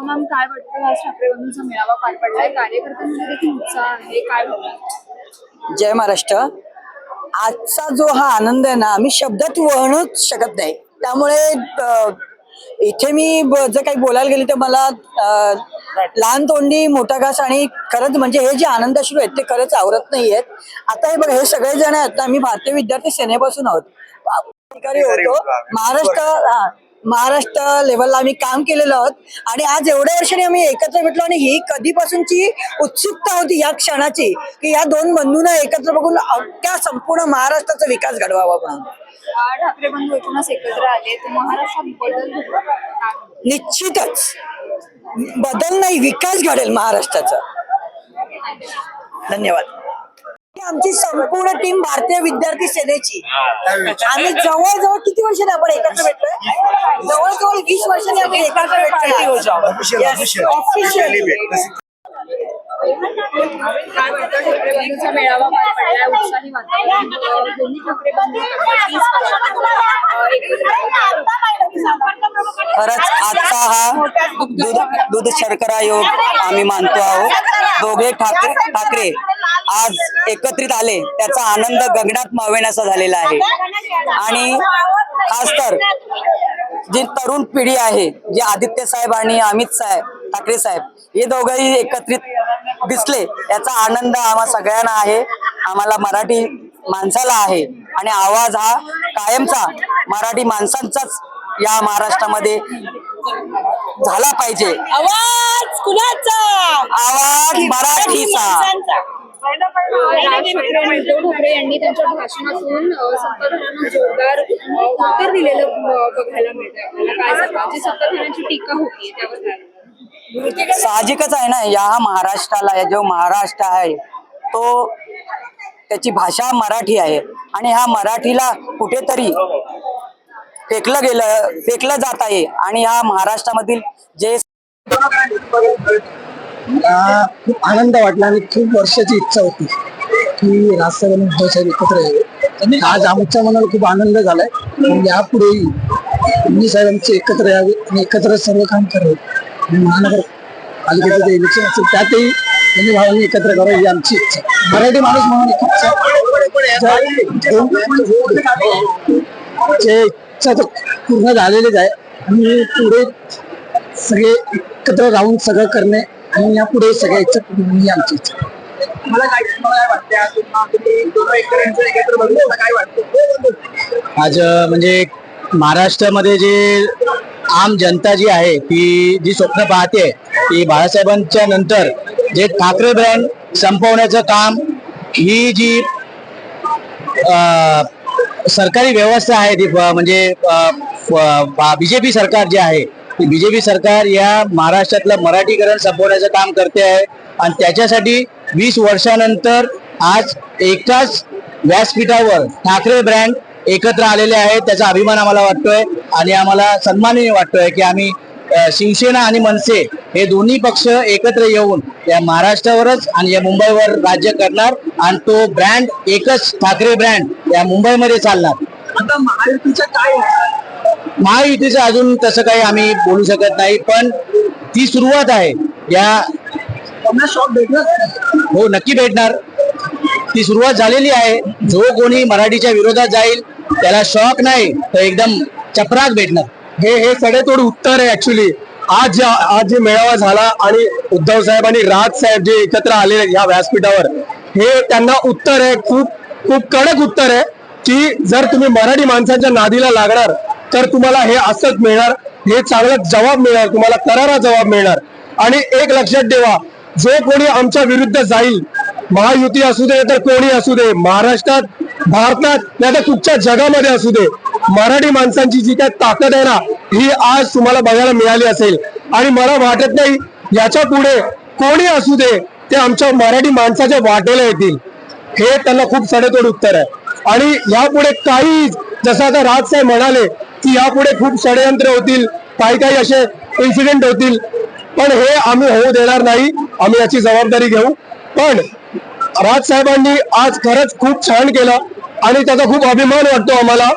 Ma'am काय वाटतं आज ठाकरे बंधूंचा मेळावा पार पडलाय कार्यकर्त्यांमध्ये देखील उत्साह आहे. काय जय महाराष्ट्र. आजचा जो हा आनंद आहे ना आम्ही शब्दात वर्णूच शकत नाही. त्यामुळे इथे मी जर काही बोलायला गेले तर मला लहान तोंडी मोठा घास आणि खरंच म्हणजे हे जे आनंदाश्रू आहेत ते खरंच आवरत नाही आहेत आता हे बघा हे सगळे जण आहेत ना आम्ही भारतीय विद्यार्थी सेनेपासून आहोत. अधिकारी होतो. महाराष्ट्र हा, महाराष्ट्र लेवलला आम्ही काम केलेलं आहोत. आणि आज एवढ्या वर्षांनी आम्ही एकत्र भेटलो आणि ही कधीपासूनची उत्सुकता होती या क्षणाची की या दोन बंधूंना एकत्र बघून अख्ख्या संपूर्ण महाराष्ट्राचा विकास घडवावा म्हणून. ठाकरे बंधू एकूणच एकत्र आले महाराष्ट्रात बदल? निश्चितच. बदल नाही विकास घडेल महाराष्ट्राचा. धन्यवाद. आमची संपूर्ण टीम भारतीय विद्यार्थी सेनेची. आम्ही जवळजवळ किती वर्षांनी आपण एकत्र भेटलोय? जवळजवळ वीस वर्षांनी आपण एकत्र भेटलोय. ऑफिशियली मेळावा पार उत्साही वातावरण दोन्ही ठाकरे. खरंच आजचा हा दूध दूध शर्करा योग आम्ही मानतो आहोत. दोघे ठाकरे ठाकरे आज एकत्रित आले त्याचा आनंद गगनात मावेनासा झालेला आहे. आणि खास तर जी तरुण पिढी आहे जे आदित्य साहेब आणि अमित साहेब ठाकरे साहेब हे दोघंही एकत्रित दिसले याचा आनंद आम्हा सगळ्यांना आहे. आम्हाला मराठी माणसाला आहे. आणि आवाज हा कायमचा मराठी माणसांचाच या महाराष्ट्रामध्ये झाला पाहिजे. आवाज कुणाचा? आवाज मराठीचा. राज ठाकरे आणि उद्धव ठाकरे यांनी त्यांच्या भाषणातून अ, सत्ताधाऱ्यांना जोरदार अ, उत्तर दिलेलं बघायला मिळतंय आपल्याला. काय सांगा जी सत्ताधाऱ्यांची टीका होती त्यावर काय? म्हणणार? साहजिकच आहे ना या महाराष्ट्राला या जो महाराष्ट्र आहे तो त्याची भाषा मराठी आहे. आणि ह्या मराठीला कुठेतरी फेकलं गेलं फेकलं जात आहे. आणि ह्या महाराष्ट्रामधील जे मला खूप आनंद वाटला आणि खूप वर्षाची इच्छा होती की राजसाहेब उद्धव साहेब एकत्र यावे. आणि आज आमच्या मनाला खूप आनंद झालाय. यापुढेही मी साहेबांचे एकत्र यावे आणि एकत्र सर्व काम करावे. महानगर पालिकेचं जे इलेक्शन असेल त्यातही त्यांनी भावांनी एकत्र करावे ही आमची इच्छा. मराठी माणूस म्हणून एक इच्छा. जे इच्छा तर पूर्ण झालेलीच आहे. आणि पुढे सगळे एकत्र राहून सगळं करणे आणि यापुढे सगळ्या इच्छा पूर्ण होणे ही आमची इच्छा. मला काय काय वाटतं आज म्हणजे महाराष्ट्रामध्ये जे आम जनता जी आहे ती जी स्वप्न पाहते की बाळासाहेबांच्या नंतर जे ठाकरे ब्रँड संपवण्याचं काम ही जी सरकारी व्यवस्था आहे ती ब- म्हणजे बीजेपी सरकार जे आहे की बीजेपी सरकार या महाराष्ट्रातलं मराठीकरण संपवण्याचं काम करते आहे. आणि त्याच्यासाठी वीस वर्षानंतर आज एकाच व्यासपीठावर ठाकरे ब्रँड एकत्र आलेले आहेत त्याचा अभिमान आम्हाला वाटतोय आणि आम्हाला सन्माननीय वाटतोय की आम्ही शिवसेना आणि मनसे हे दोन्ही पक्ष एकत्र येऊन या महाराष्ट्रावरच आणि या मुंबईवर राज्य करणार आणि तो ब्रँड एकच ठाकरे ब्रँड या मुंबईमध्ये चालणार. आता महायुतीचं काय महायुतीचं अजून तसं काही आम्ही बोलू शकत नाही पण ती सुरुवात आहे. या हो नक्की भेटणार. ती सुरुवात झालेली आहे. जो कोणी मराठीच्या विरोधात जाईल त्याला शॉक नाही तर एकदम चपराक भेटणार. हे हे सडेतोड उत्तर आहे ऍक्च्युली आज ज्या आज जे मेळावा झाला आणि उद्धव साहेब आणि राज साहेब जे एकत्र आले या व्यासपीठावर हे त्यांना उत्तर आहे खूप खूप कडक उत्तर आहे की जर तुम्ही मराठी माणसाच्या नादीला लागणार तर तुम्हाला हे असंच मिळणार हे चांगला जबाब मिळणार तुम्हाला करारा जबाब मिळणार. आणि एक लक्षात ठेवा जो कोणी आमच्या विरुद्ध जाईल महायुती असू दे तर कोणी असू दे महाराष्ट्रात भारतात नाही तर कुठच्या जगामध्ये असू दे मराठी माणसांची जी काय ताकद आहे ना ही आज तुम्हाला बघायला मिळाली असेल. आणि मला वाटत नाही याच्यापुढे कोणी असू दे ते आमच्या मराठी माणसाच्या वाटेला येतील. हे त्यांना खूप सडेतोड उत्तर आहे. आणि यापुढे काही जसं आता राजसाहेब म्हणाले की यापुढे खूप षडयंत्र होतील काही काही असे इन्सिडेंट होतील. पण हे आम्ही होऊ देणार नाही आम्ही याची जबाबदारी घेऊ. पण राजसाहेबांनी आज खरंच खूप छान केलं आणि त्याचा खूप अभिमान वाटतो आम्हाला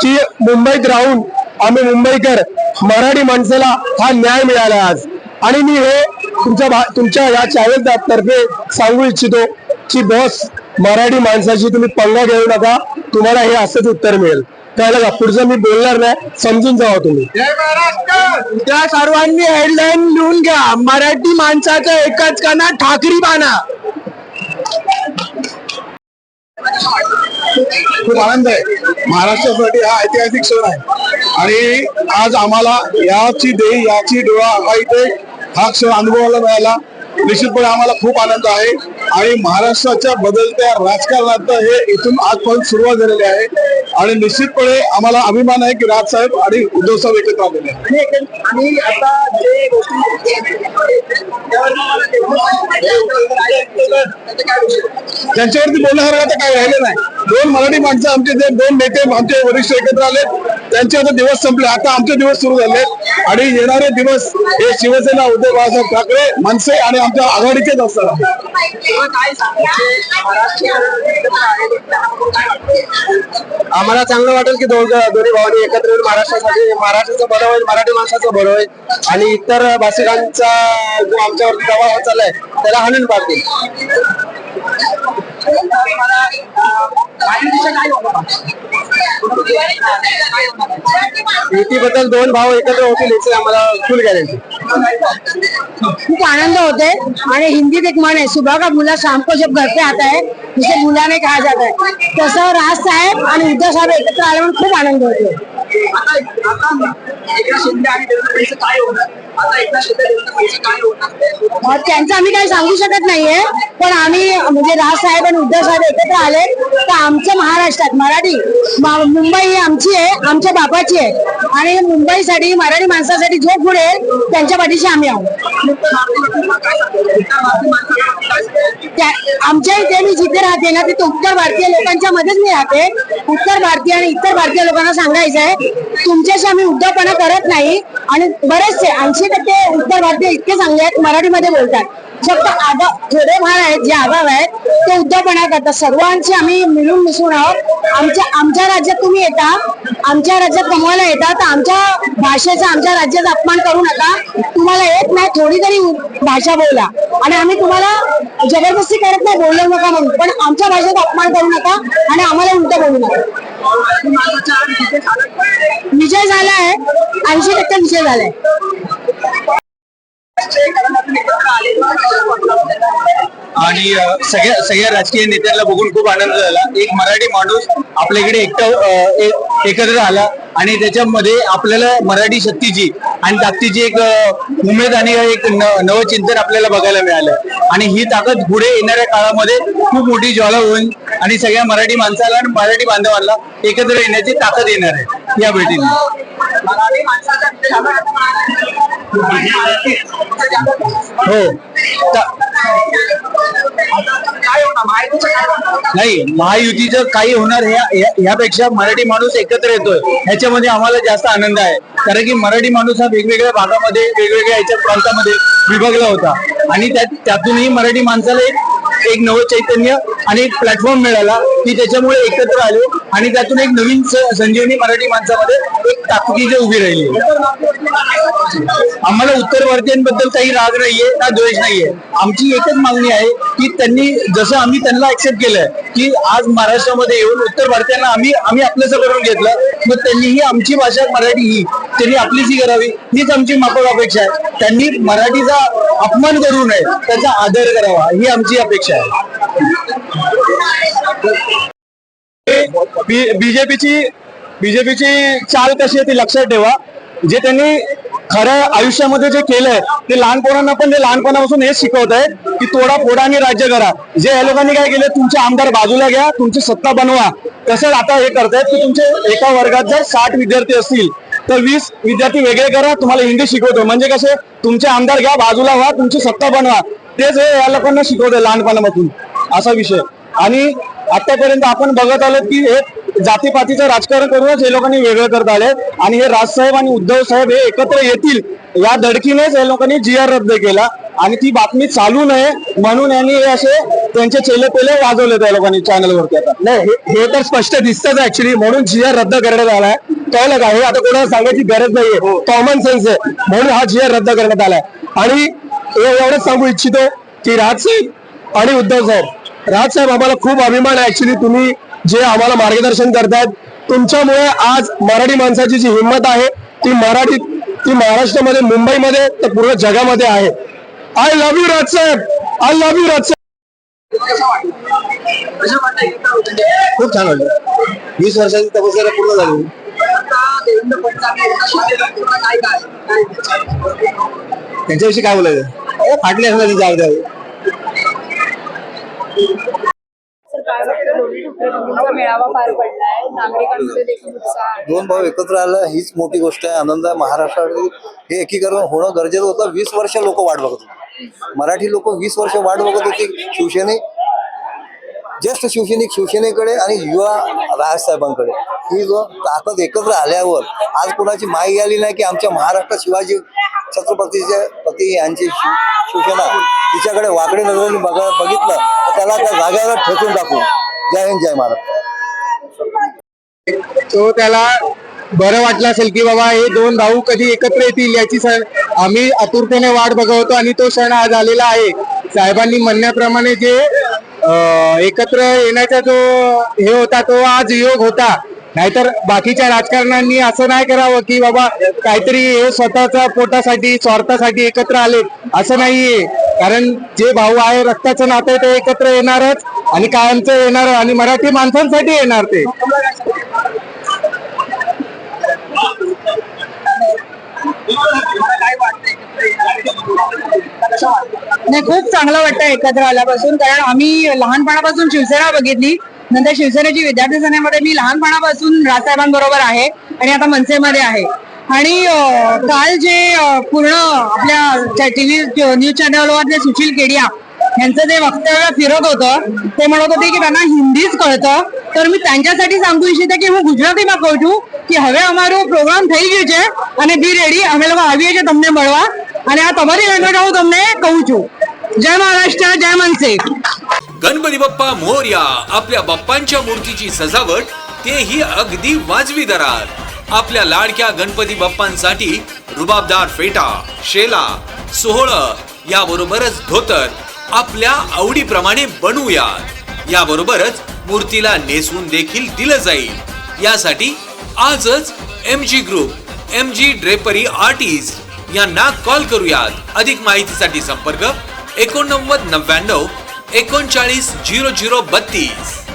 की मुंबईत राहून आम्ही मुंबईकर मराठी माणसाला हा न्याय मिळाला आज. आणि मी हे तुमच्या भा- तुमच्या या चॅनल तर्फे सांगू इच्छितो की बॉस मराठी माणसाची तुम्ही पंगा घेऊ नका. तुम्हाला हे असंच उत्तर मिळेल. कळलं का पुढचं मी बोलणार नाही समजून जावा तुम्ही. त्या सर्वांनी हेडलाईन लिहून घ्या. मराठी माणसाचं एकच कणा ठाकरी बाणा. खूप आनंद आहे. महाराष्ट्रासाठी हा ऐतिहासिक क्षण आहे. आणि आज आम्हाला याची देही याची डोळा हा इथे हा क्षण अनुभवायला मिळाला. निश्चितपणे आम्हाला खूप आनंद आहे. आणि महाराष्ट्राच्या बदलत्या राजकारणात हे इथून आजपर्यंत सुरुवात झालेली आहे. आणि निश्चितपणे आम्हाला अभिमान आहे की राजसाहेब आणि उद्धव साहेब एकत्र आलेले त्यांच्यावरती बोलण्यासारखं आता काय राहिलं नाही. दोन मराठी माणसं आमचे जे दोन नेते आमचे वरिष्ठ एकत्र आले त्यांचे आता दिवस संपले. आता आमचे दिवस सुरू झाले आणि येणारे दिवस हे शिवसेना उद्धव बाळासाहेब ठाकरे मनसे आणि आमच्या आघाडीचेच असतात आम्हाला चांगलं वाटेल की दोन दोन्ही भावांनी एकत्र येऊन महाराष्ट्रासाठी महाराष्ट्राचं बरं होईल मराठी माणसाचं बरं होईल. आणि इतर भाषिकांचा जो आमच्यावरती दबाव होत चाललाय त्याला हाणून पाडतील युतीबद्दल दोन भाव एकत्र होतील याची आम्हाला फुल गॅरंटी खूप आनंद होते आणि हिंदीत एक म्हण आहे सुबह का बुला शाम को जब घर पे आता है उसे बुलाने कहा जाता है. तसं राज साहेब आणि उद्धव साहेब एकत्र आले म्हणून खूप आनंद होतो त्यांचं आम्ही काही सांगू शकत नाहीये पण आम्ही म्हणजे राज साहेब आणि उद्धव साहेब एकत्र आले तर आमच्या महाराष्ट्रात मराठी मुंबई ही आमची आहे आमच्या बापाची आहे. आणि मुंबईसाठी मराठी माणसासाठी जो पुढे त्यांच्या पाठीशी आम्ही आहोत. त्या- आमच्या इथे मी जिथे राहते ना तिथे उत्तर भारतीय लोकांच्या मध्येच मी राहते. उत्तर भारतीय आणि इतर भारतीय लोकांना सांगायचं आहे तुमच्याशी आम्ही उद्धवपणा करत नाही. आणि बरेचसे ऐंशी टक्के उत्तर भारतीय इतके चांगले आहेत मराठीमध्ये बोलतात. फक्त आगाव थोडे भाग आहेत जे आगाव आहेत ते उद्धवपणा करतात. सर्वांची आम्ही मिळून मिसळून आहोत. आमच्या आमच्या राज्यात तुम्ही येता आमच्या राज्यात कमवायला येता तर आमच्या भाषेचा आमच्या राज्याचा अपमान करू नका. तुम्हाला येत नाही थोडी तरी भाषा बोला. आणि आम्ही तुम्हाला जबरदस्ती करत नाही बोलू नका म्हणून. पण आमच्या भाषेचा अपमान करू नका आणि आम्हाला उलट बोलू नका. विजय झालाय ऐंशी टक्के विजय झालाय आणि सगळ्या सगळ्या राजकीय नेत्यांना बघून खूप आनंद झाला. एक मराठी माणूस आपल्याकडे एकटं एकत्र आला आणि त्याच्यामध्ये आपल्याला मराठी शक्तीची आणि ताकदीची एक उमेद आणि एक न- नवचिंतन आपल्याला बघायला मिळालं. आणि ही ताकद पुढे येणाऱ्या काळामध्ये खूप मोठी ज्वाला होईल आणि सगळ्या मराठी माणसाला आणि मराठी बांधवांना एकत्र येण्याची ताकद येणार आहे. या भेटीने हो. नाही महायुतीचं काही होणार ह्यापेक्षा मराठी माणूस एकत्र येतोय. ह्याच्यामध्ये आम्हाला जास्त आनंद आहे. कारण की मराठी माणूस हा वेगवेगळ्या भागामध्ये वेगवेगळ्या ह्याच्या प्रांतामध्ये विभागला होता. आणि त्यातूनही मराठी माणसाला एक एक नवं चैतन्य आणि एक प्लॅटफॉर्म मिळाला की त्याच्यामुळे एकत्र आलो आणि त्यातून एक नवीन संजीवनी मराठी माणसामध्ये एक ताकदीची उभी राहिली. आम्हाला उत्तर भारतीयांबद्दल काही राग नाहीये ना द्वेष नाहीये. आमची एकच मागणी आहे की त्यांनी जसं आम्ही त्यांना ऍक्सेप्ट केलंय की आज महाराष्ट्रामध्ये येऊन उत्तर भारतीयांना आम्ही आम्ही आपलंसं करून घेतलं मग त्यांनीही आमची भाषा मराठी ही त्यांनी आपलीच करावी हीच आमची माफक अपेक्षा आहे. त्यांनी मराठीचा अपमान करू नये त्याचा आदर करावा ही आमची अपेक्षा आहे. बीजेपीची बीजेपीची चाल कशी आहे ती लक्षात ठेवा. जे त्यांनी खऱ्या आयुष्यामध्ये जे केलंय ते लहानपणांना पण ते लहानपणापासून हेच शिकवत आहे की तोडा फोडा आणि राज्य करा. जे या लोकांनी काय केलं तुमचे आमदार बाजूला घ्या तुमची सत्ता बनवा. तसंच आता हे करतायत की तुमचे एका वर्गात जर साठ विद्यार्थी असतील तर वीस विद्यार्थी वेगळे करा तुम्हाला हिंदी शिकवतोय. म्हणजे कसे? तुमचे आमदार घ्या बाजूला व्हा तुमची सत्ता बनवा. तेच हे या लोकांना शिकवतोय लहानपणापासून. असा विषय. आणि आतापर्यंत आपण बघत आलो की हे जातीपातीचं राजकारण करूनच हे लोकांनी वेगळं करत आले आणि हे राजसाहेब आणि उद्धव साहेब हे एकत्र येतील या धडकीनेच या लोकांनी जी आर रद्द केला. आणि ती बातमी चालू नये म्हणून यांनी हे असे त्यांचे चेले पेले वाजवले त्या लोकांनी चॅनलवरती आता. नाही हे- हे तर स्पष्ट दिसतच ऍक्च्युली म्हणून जी आर रद्द करण्यात आलाय. कळलं का? हे आता कोणाला सांगायची गरज नाहीये. कॉमन सेन्स आहे. म्हणून हा जी आर रद्द करण्यात आलाय. आणि हे एवढंच सांगू इच्छितो की राजसाहेब आणि उद्धव साहेब राजसाहेब आम्हाला खूप अभिमान आहे ऍक्च्युली तुम्ही जे आम्हाला मार्गदर्शन करतायत. तुमच्यामुळे आज मराठी माणसाची जी हिंमत आहे ती मराठी ती महाराष्ट्रामध्ये मुंबईमध्ये तर पूर्ण जगामध्ये आहे. I love you Rajsaheb I love you Rajsaheb खूप छान वाटलं. वीस वर्षाची तपस्या पूर्ण झाली. त्यांच्याविषयी काय बोलायचं? फाटली असण्याची जाग द्यावी तर काय वाटतं दोन्ही ठाकरे बंधूंचा मेळावा पार पडलाय. नागरिकांमध्ये देखील उत्साह दोन भाऊ एकत्र आला हीच मोठी गोष्ट आहे. आनंद आहे. महाराष्ट्रामध्ये हे एकीकरण होणं गरजेचं होतं. वीस वर्ष लोक वाट बघत होते. मराठी लोक वीस वर्ष वाट बघत होती शिवसेने ज्येष्ठ शिवसैनिक शिवसेनेकडे आणि युवा राजसाहेबांकडे ही जो ताकद एकत्र आल्यावर आज कोणाची माई आली नाही की आमच्या महाराष्ट्रात शिवाजी छत्रपतीच्या पती यांची शिवसेना. तिच्याकडे वाकडे नजरेने बघ बघितलं तर त्याला त्या जागेवर ठेचून टाकू. जय हिंद जय महाराष्ट्र. तो त्याला बरं वाटलं असेल की बाबा हे दोन भाऊ कधी एकत्र येतील याची सण आम्ही आतुरतेने वाट बघवतो आणि तो क्षण आज आलेला आहे. साहेबांनी म्हणण्याप्रमाणे जे एकत्र येण्याचा जो हे होता तो आज योग होता. नाहीतर बाकीच्या राजकारण्यांनी असं नाही करावं की बाबा काहीतरी हे स्वतःच्या पोटासाठी स्वार्थासाठी एकत्र आले. असं नाहीये. कारण जे भाऊ आहे रक्ताचं नातं आहे ते एकत्र येणारच आणि कायमचं येणार आणि मराठी माणसांसाठी येणार ते. नाही खूप चांगलं वाटतं एकत्र आल्यापासून. कारण आम्ही लहानपणापासून शिवसेना बघितली. नंतर शिवसेनेची विद्यार्थी सेनेमध्ये मी लहानपणापासून राजसाहेबांबरोबर आहे आणि आता मनसेमध्ये आहे आणि अं, काल जे अं, पूर्ण आपल्या टीव्ही न्यूज चॅनलवरले सुशील केडिया यांचं जे वक्तव्य फिरत होतं ते म्हणत होते की त्यांना हिंदीच कळतं तर मी त्यांच्यासाठी सांगू इच्छिते की હું ગુજરાતીમાં કહું છું કે હવે અમારો પ્રોગ્રામ થઈ ગયો છે અને બી રેડી અમે લોકો આવીએ છીએ તમને મળવા અને આ તમારી લેંગ્વેજ હું તમને કહું છું જય મહારાષ્ટ્ર જય मनसे गणपती बाप्पा मोरया आपल्या बाप्पांच्या मूर्तीची सजावट तेही अगदी वाजवी दरात. आपल्या लाडक्या गणपती बाप्पांसाठी रुबाबदार फेटा शेला सोहळ याबरोबरच धोतर आपल्या आवडीप्रमाणे बनवूयात. याबरोबरच मूर्तीला नेसवून देखील दिलं जाईल. यासाठी आजच M G group M G drapery artist यांना कॉल करूयात. अधिक माहितीसाठी संपर्क एकोणनव्वद नव्याण्णव एकोणचाळीस झिरो झिरो बत्तीस.